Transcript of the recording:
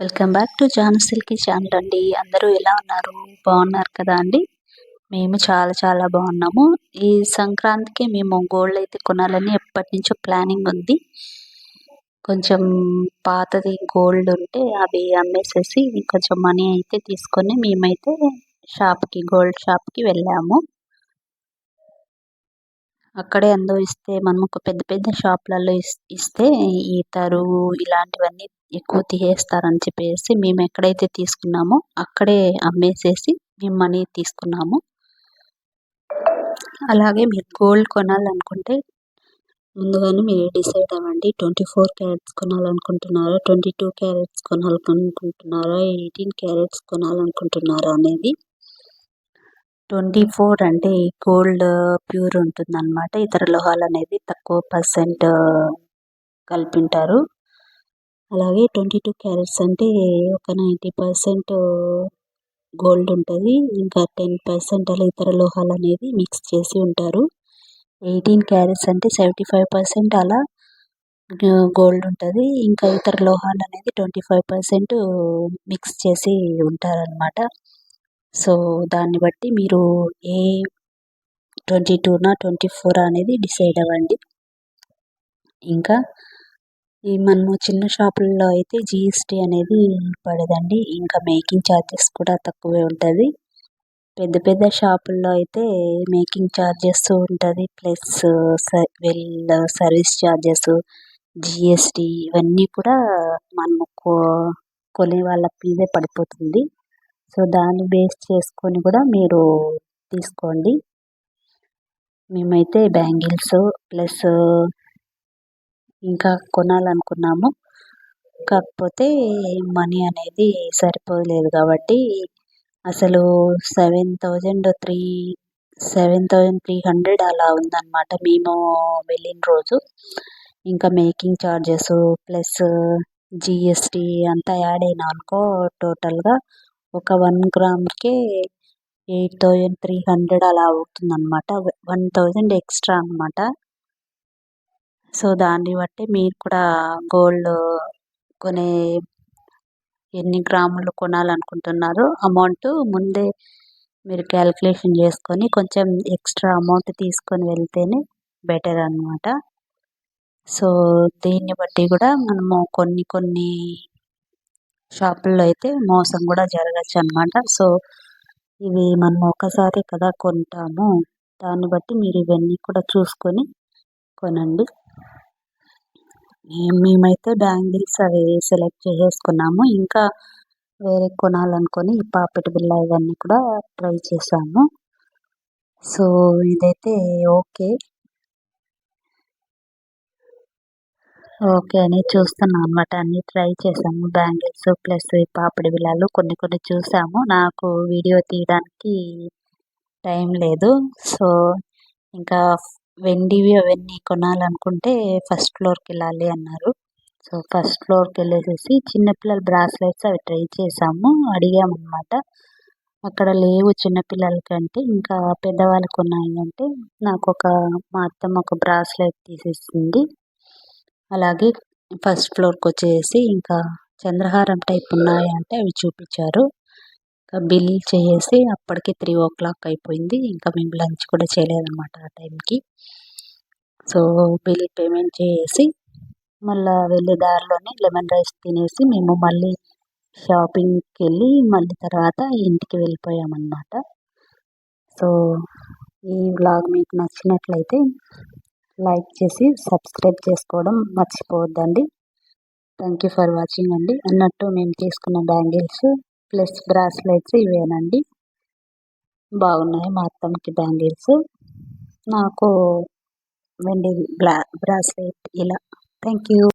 Welcome back to జాన్ సిల్కీ channel అండి. అందరూ ఎలా ఉన్నారు? బాగున్నారు కదా అండి? మేము చాలా చాలా బాగున్నాము. ఈ సంక్రాంతికి మేము గోల్డ్ అయితే కొనాలని ఎప్పటి నుంచో ప్లానింగ్ ఉంది. కొంచెం పాతది గోల్డ్ ఉంటే అవి అమ్మేసేసి కొంచెం మనీ అయితే తీసుకొని మేమైతే షాప్కి గోల్డ్ షాప్కి వెళ్ళాము. అక్కడే ఇస్తే మనం ఒక పెద్ద పెద్ద షాప్లలో ఇస్తే ఈ తరువు ఇలాంటివన్నీ ఎక్కువ తీసేస్తారని చెప్పేసి మేము ఎక్కడైతే తీసుకున్నామో అక్కడే అమ్మేసేసి మేము మనీ తీసుకున్నాము. అలాగే మీరు గోల్డ్ కొనాలనుకుంటే ముందుగానే మీరు డిసైడ్ అవ్వండి. ట్వంటీ ఫోర్ క్యారెట్స్ కొనాలనుకుంటున్నారా? ట్వంటీ టూ క్యారెట్స్ కొనాలనుకుంటున్నారా? ఎయిటీన్ క్యారెట్స్ కొనాలనుకుంటున్నారా అనేది. ట్వంటీ ఫోర్ అంటే గోల్డ్ ప్యూర్ ఉంటుంది అనమాట ఇతర లోహాలు అనేది తక్కువ పర్సెంట్ కలిపింటారు. అలాగే ట్వంటీ టూ క్యారెట్స్ అంటే ఒక నైంటీ పర్సెంట్ గోల్డ్ ఉంటుంది. ఇంకా టెన్ పర్సెంట్ అలా ఇతర లోహాలు అనేది మిక్స్ చేసి ఉంటారు. ఎయిటీన్ క్యారెట్స్ అంటే సెవెంటీ ఫైవ్ పర్సెంట్ అలా గోల్డ్ ఉంటుంది. ఇంకా ఇతర లోహాలు అనేది ట్వంటీ ఫైవ్ పర్సెంట్ మిక్స్ చేసి ఉంటారనమాట సో దాన్ని బట్టి మీరు ఏ ట్వంటీ టూనా ట్వంటీ ఫోర్ అనేది డిసైడ్ అవ్వండి. ఇంకా ఈ మనము చిన్న షాపుల్లో అయితే జీఎస్టీ అనేది పడదండి. ఇంకా మేకింగ్ ఛార్జెస్ కూడా తక్కువే ఉంటుంది. పెద్ద పెద్ద షాపుల్లో అయితే మేకింగ్ ఛార్జెస్ ఉంటుంది. Plus well service charges GST ఇవన్నీ కూడా మనము కో కొనే వాళ్ళ మీదే పడిపోతుంది. సో దాన్ని బేస్ చేసుకొని కూడా మీరు తీసుకోండి. మేమైతే బ్యాంగిల్స్ ప్లస్ ఇంకా కొనాలనుకున్నాము. కాకపోతే మనీ అనేది సరిపోలేదు కాబట్టి అసలు seven thousand three seven thousand three hundred అలా ఉందన్నమాట మేము వెళ్ళిన రోజు. ఇంకా మేకింగ్ ఛార్జెస్ ప్లస్ జిఎస్టీ అంతా యాడ్ అయినా అనుకో టోటల్గా ఒక వన్ గ్రామ్కే ఎయిట్ థౌజండ్ త్రీ హండ్రెడ్ అలా అవుతుందన్నమాట. వన్ థౌజండ్ ఎక్స్ట్రా అనమాట సో దాన్ని బట్టి మీరు కూడా గోల్డ్ కొనే ఎన్ని గ్రాములు కొనాలనుకుంటున్నారో అమౌంట్ ముందే మీరు క్యాలిక్యులేషన్ చేసుకొని కొంచెం ఎక్స్ట్రా అమౌంట్ తీసుకొని వెళ్తేనే బెటర్ అనమాట సో దీన్ని బట్టి కూడా మనము కొన్ని కొన్ని షాపుల్లో అయితే మోసం కూడా జరగచ్చు అనమాట సో ఇవి మనం ఒకసారి కదా కొంటాము. దాన్ని బట్టి మీరు ఇవన్నీ కూడా చూసుకొని కొనండి. మేమైతే బ్యాంగిల్స్ అవి సెలెక్ట్ చేసేసుకున్నాము. ఇంకా వేరే కొనాలనుకొని ఈ పాపెట్ బిల్ల ఇవన్నీ కూడా ట్రై చేసాము సో ఇదైతే ఓకే. ఓకే అని చూస్తున్నాం అనమాట అన్ని ట్రై చేసాము బ్యాంగిల్స్ ప్లస్ పాపిడి బిళ్ళలు కొన్ని కొన్ని చూసాము నాకు వీడియో తీయడానికి టైం లేదు. సో ఇంకా వెండివి అవన్నీ కొనాలనుకుంటే ఫస్ట్ ఫ్లోర్కి వెళ్ళాలి అన్నారు. సో ఫస్ట్ ఫ్లోర్కి వెళ్ళేసేసి చిన్నపిల్లల బ్రాస్లెట్స్ అవి ట్రై చేసాము అడిగామన్నమాట. అక్కడ లేవు చిన్నపిల్లలకి అంటే ఇంకా పెద్దవాళ్ళకు ఉన్నాయి అంటే నాకు ఒక మా అత్తమ్మ ఒక బ్రాస్లెట్ తీసేసింది. అలాగే ఫస్ట్ ఫ్లోర్కి వచ్చేసి ఇంకా చంద్రహారం టైప్ ఉన్నాయి అంటే అవి చూపించారు. ఇంకా బిల్ చేసి అప్పటికే త్రీ ఓ క్లాక్ అయిపోయింది. ఇంకా మేము లంచ్ కూడా చేయలేదన్నమాట ఆ టైంకి. సో బిల్ పేమెంట్ చేసి మళ్ళీ వెళ్ళే దారిలోనే లెమన్ రైస్ తినేసి మేము మళ్ళీ షాపింగ్కి వెళ్ళి మళ్ళీ తర్వాత ఇంటికి వెళ్ళిపోయామన్నమాట. సో ఈ వ్లాగ్ మీకు నచ్చినట్లయితే లైక్ చేసి సబ్స్క్రైబ్ చేసుకోవడం మర్చిపోవద్దండి. థ్యాంక్ యూ ఫర్ వాచింగ్ అండి. అన్నట్టు మేము తీసుకున్న బ్యాంగిల్స్ ప్లస్ బ్రాస్లెట్స్ ఇవేనండి. బాగున్నాయి మా అత్తమ్మకి బ్యాంగిల్స్. నాకు వెండి బ్లా బ్రాస్లెట్ ఇలా. Thank you